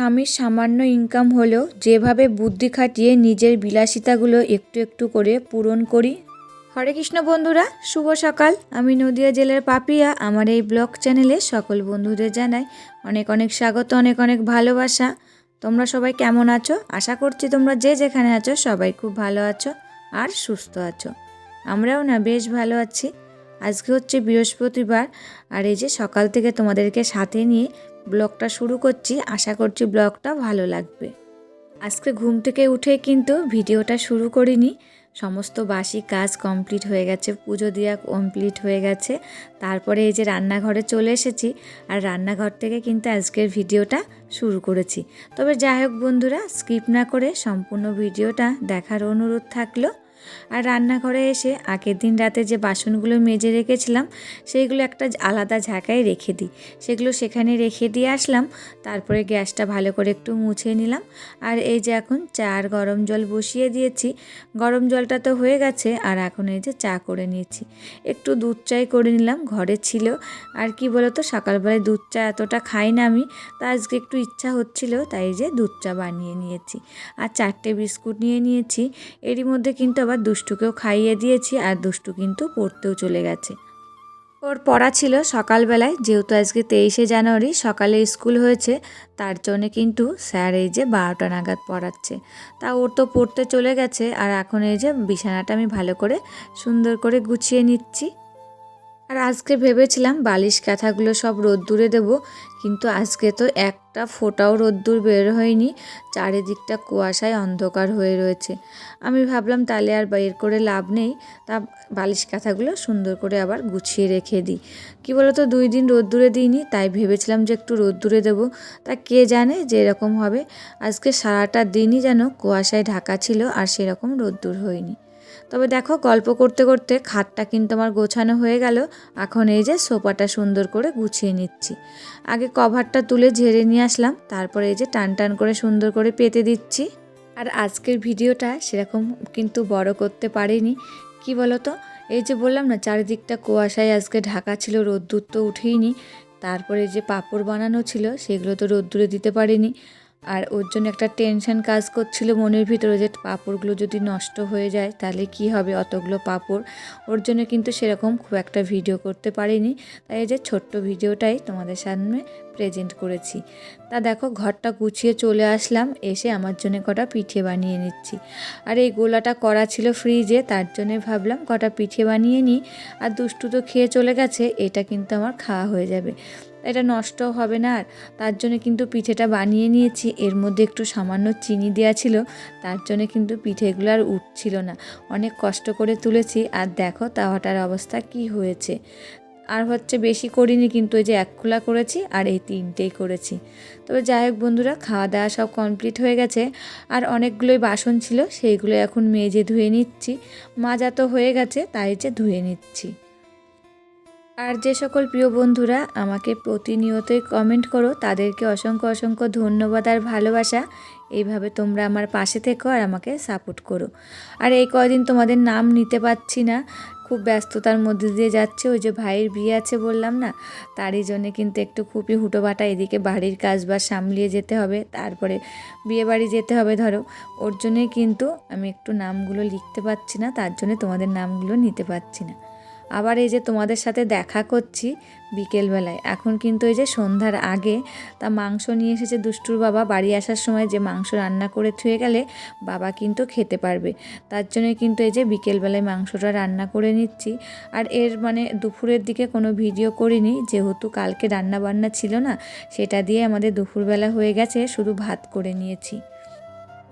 স্বামীর সামান্য ইনকাম হলেও যেভাবে বুদ্ধি খাটিয়ে নিজের বিলাসিতাগুলো একটু একটু করে পূরণ করি। হরে কৃষ্ণ বন্ধুরা, শুভ সকাল। আমি নদিয়া জেলার পাপিয়া। আমার এই ব্লগ চ্যানেলে সকল বন্ধুদের জানাই অনেক অনেক স্বাগত, অনেক অনেক ভালোবাসা। তোমরা সবাই কেমন আছো? আশা করছি তোমরা যে যেখানে আছো সবাই খুব ভালো আছো আর সুস্থ আছো। আমরাও না বেশ ভালো আছি। আজকে হচ্ছে বৃহস্পতিবার। আর এই যে সকাল থেকে তোমাদেরকে সাথে নিয়ে ব্লগটা শুরু করছি। আশা করছি ব্লগটা ভালো লাগবে। আজকে ঘুম থেকে উঠে কিন্তু ভিডিওটা শুরু করিনি। সমস্ত বাসি কাজ কমপ্লিট হয়ে গেছে, পুজো দেওয়া কমপ্লিট হয়ে গেছে। তারপরে এই যে রান্নাঘরে চলে এসেছি আর রান্নাঘর থেকে কিন্তু আজকের ভিডিওটা শুরু করেছি। তবে যাই হোক বন্ধুরা, স্কিপ না করে সম্পূর্ণ ভিডিওটা দেখার অনুরোধ থাকল। আর রান্নাঘরে এসে আগের দিন রাতে যে বাসনগুলো মেজে রেখেছিলাম, সেইগুলো একটা আলাদা ঝাঁকায় রেখে দিই। সেগুলো সেখানে রেখে দিয়ে আসলাম, তারপরে গ্যাসটা ভালো করে একটু মুছে নিলাম। আর এই যে এখন চা আর গরম জল বসিয়ে দিয়েছি, গরম জলটা তো হয়ে গেছে, আর এখন এই যে চা করে নিয়েছি। একটু দুধ চাই করে নিলাম, ঘরে ছিল। আর কি বলতো, সকালবেলায় দুধ চা এতটা খাই না আমি, তা আজকে একটু ইচ্ছা হচ্ছিল, তাই যে দুধ চা বানিয়ে নিয়েছি। আর চারটে বিস্কুট নিয়ে নিয়েছি। এরই মধ্যে কিন্তু আবার দুষ্টুকেও খাইয়ে দিয়েছি আর দুষ্টু কিন্তু পড়তেও চলে গেছে। ওর পড়া ছিল সকালবেলায়, যেহেতু আজকে তেইশে জানুয়ারি, সকালে স্কুল হয়েছে, তার জন্যে কিন্তু স্যার এই যে বারোটা নাগাদ পড়াচ্ছে। তা ওর তো পড়তে চলে গেছে, আর এখন এই যে বিছানাটা আমি ভালো করে সুন্দর করে গুছিয়ে নিচ্ছি। আর আজকে ভেবেছিলাম বালিশ কাঁথাগুলো সব রোদ্দুরে দেব, কিন্তু আজকে তো একটা ফোটাও রোদ্দুর বের হয়নি, চারিদিকটা কুয়াশায় অন্ধকার হয়ে রয়েছে। আমি ভাবলাম তাহলে আর বের করে লাভ নেই, তা বালিশ কাঁথাগুলো সুন্দর করে আবার গুছিয়ে রেখে দিই। কী বলো তো দুই দিন রোদ্দুরে দিইনি, তাই ভেবেছিলাম যে একটু রোদ্দুরে দেবো। তা কে জানে যে এরকম হবে, আজকে সারাটা দিনই যেন কুয়াশায় ঢাকা ছিল আর সেরকম রোদ্দুর হয়নি। তবে দেখো গল্প করতে করতে খাটটা কিন্তু আমার গোছানো হয়ে গেল। এখন এই যে সোফাটা সুন্দর করে গুছিয়ে নিচ্ছি। আগে কভারটা তুলে ঝেড়ে নিয়ে আসলাম, তারপরে এই যে টান টান করে সুন্দর করে পেতে দিচ্ছি। আর আজকের ভিডিওটা সেরকম কিন্তু বড় করতে পারিনি। কি বলতো? এই যে বললাম না, চারিদিকটা কুয়াশায় আজকে ঢাকা ছিল, রোদ্দুর তো উঠেইনি। তারপরে যে পাঁপড় বানানো ছিল, সেগুলো তো রোদ্দুরে দিতে পারিনি। আর ওর জন্য একটা টেনশন কাজ করছিল মনের ভিতরে যে পাঁপড়গুলো যদি নষ্ট হয়ে যায় তাহলে কি হবে অতগুলো পাঁপড়। ওর জন্য কিন্তু সেরকম খুব একটা ভিডিও করতে পারিনি। তাই এই যে ছোট্ট ভিডিওটাই তোমাদের সামনে প্রেজেন্ট করেছি। তা দেখো ঘরটা গুছিয়ে চলে আসলাম, এসে আমার জন্য কটা পিঠে বানিয়ে নিচ্ছি। আর এই গোলাটা করা ছিল ফ্রিজে, তার জন্যে ভাবলাম কটা পিঠে বানিয়ে নিই। আর দুষ্টু তো খেয়ে চলে গেছে, এটা কিন্তু আমার খাওয়া হয়ে যাবে। এটা নষ্ট হবে না আর। তার জন্য কিন্তু পিঠেটা বানিয়ে নিয়েছি। এর মধ্যে একটু সামান্য চিনি দেওয়া ছিল, তার জন্য কিন্তু পিঠেগুলো আর উঠছিল না। অনেক কষ্ট করে তুলেছি। আর দেখো তাওয়াটার অবস্থা কি হয়েছে। আর হচ্ছে বেশি করিনি কিন্তু ওই যে এক খোলা করেছি আর এই তিনটেই করেছি। তবে যাই হোক বন্ধুরা খাওয়া দাওয়া সব কমপ্লিট হয়ে গেছে। আর অনেকগুলোই বাসন ছিল, সেইগুলো এখন মেজে ধুয়ে নিচ্ছি। মাজা তো হয়ে গেছে, তাই যে ধুয়ে নিচ্ছি। আর যে সকল প্রিয় বন্ধুরা, আমাকে প্রতিনিয়তই কমেন্ট করো। তাদেরকে অসংখ্য অসংখ্য ধন্যবাদ আর ভালোবাসা। এইভাবে তোমরা আমার পাশে থেকো আর আমাকে সাপোর্ট করো। আর এই কয়দিন তোমাদের নাম নিতে পারছি না। খুব ব্যস্ততার মধ্যে দিয়ে যাচ্ছে। ওই যে ভাইয়ের বিয়ে আছে বললাম না, তারই জন্য কিন্তু একটু খুবই হুটোবাটা এদিকে বাড়ির কাজ বা সামলিয়ে যেতে হবে। তারপরে বিয়ে বাড়ি যেতে হবে ধরো। ওর জন্যই কিন্তু আমি একটু নামগুলো লিখতে পারছি না, তার জন্য তোমাদের নামগুলো নিতে পারছি না। আবার এই যে তোমাদের সাথে দেখা করছি বিকেলবেলায়, এখন কিন্তু এই যে সন্ধ্যার আগে তা মাংস নিয়ে এসেছে দুষ্টুর বাবা, বাড়ি আসার সময় যে মাংস রান্না করে থুয়ে গেলে বাবা কিন্তু খেতে পারবে। তার জন্য কিন্তু এই যে বিকেলবেলায় মাংসটা রান্না করে নিচ্ছি। আর এর মানে দুপুরের দিকে কোনো ভিডিও করিনি, যেহেতু কালকে রান্না বান্না ছিল না, সেটা দিয়ে আমাদের দুপুরবেলা হয়ে গেছে, শুধু ভাত করে নিয়েছি।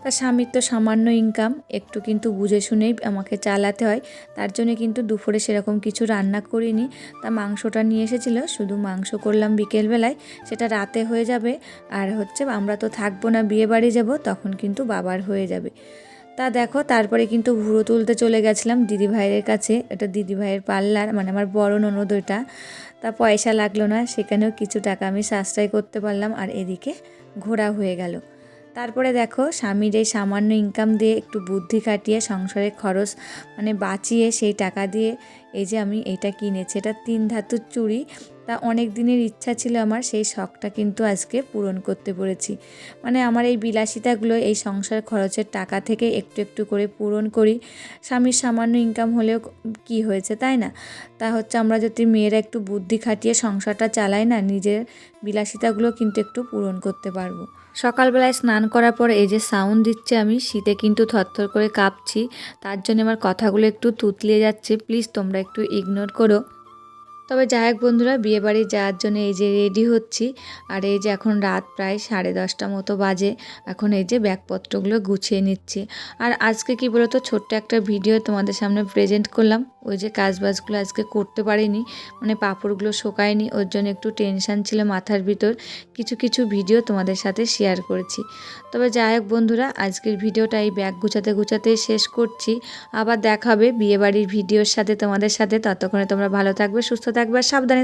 তার স্বামীর তো সামান্য ইনকাম একটু কিন্তু বুঝে শুনেই আমাকে চালাতে হয়। তার জন্য কিন্তু দুপুরে সেরকম কিছু রান্না করিনি। তা মাংসটা নিয়ে এসেছিল, শুধু মাংস করলাম বিকেলবেলায়, সেটা রাতে হয়ে যাবে। আর হচ্ছে আমরা তো থাকব না, বিয়ে বাড়ি যাব, তখন কিন্তু বাবার হয়ে যাবে। তা দেখো, তারপরে কিন্তু ভুড়ো তুলতে চলে গেছিলাম দিদিভাইয়ের কাছে। এটা দিদিভাইয়ের পার্লার মানে আমার বড় ননদ ওইটা তা পয়সা লাগল না, সেখানেও কিছু টাকা আমি সাশ্রয় করতে পারলাম। আর এদিকে ঘোরা হয়ে গেল। তারপরে দেখো স্বামীর এই সামান্য ইনকাম দিয়ে একটু বুদ্ধি খাটিয়ে সংসারের খরচ মানে বাঁচিয়ে সেই টাকা দিয়ে এই যে আমি এইটা কিনেছি, এটা তিন ধাতুর চুড়ি, তা অনেক দিনের ইচ্ছা ছিল আমার সেই শখটা কিন্তু আজকে পূরণ করতে পেরেছি। মানে আমার এই বিলাসিতাগুলো এই সংসার খরচের টাকা থেকে একটু একটু করে পূরণ করি। স্বামীর সামান্য ইনকাম হলেও কি হয়েছে তাই না? তা হচ্ছে আমরা যদি মেয়েরা একটু বুদ্ধি খাটিয়ে সংসারটা চালাই না, নিজের বিলাসিতাগুলো কিন্তু একটু পূরণ করতে পারব। সকালবেলায় স্নান করার পর এই যে সাউন্ড দিচ্ছে আমি, শীতে কিন্তু থরথর করে কাঁপছি। তার জন্য আমার কথাগুলো একটু তুতলিয়ে যাচ্ছে। প্লিজ তোমরা একটু ইগনোর করো। তবে যাই হোক বন্ধুরা, বিয়েবাড়ি যাওয়ার জন্য এই যে রেডি হচ্ছি। আর এই যে এখন রাত প্রায় সাড়ে দশটা মতো বাজে। এখন এই যে ব্যাগপত্রগুলো গুছিয়ে নিচ্ছি। আর আজকে কি বলতো, ছোট্ট একটা ভিডিও তোমাদের সামনে প্রেজেন্ট করলাম। ওই যে কাজবাজগুলো আজকে করতে পারিনি মানে পাঁপড়গুলো শোকায়নি, ওর জন্য একটু টেনশান ছিল মাথার ভিতর। কিছু কিছু ভিডিও তোমাদের সাথে শেয়ার করেছি। তবে যাই হোক বন্ধুরা, আজকের ভিডিওটা এই ব্যাগ গুছাতে গুছাতে শেষ করছি। আবার দেখাবে বিয়েবাড়ির ভিডিওর সাথে তোমাদের সাথে। ততক্ষণে তোমরা ভালো থাকবে, সুস্থ থাকবে, আর সাবধানে।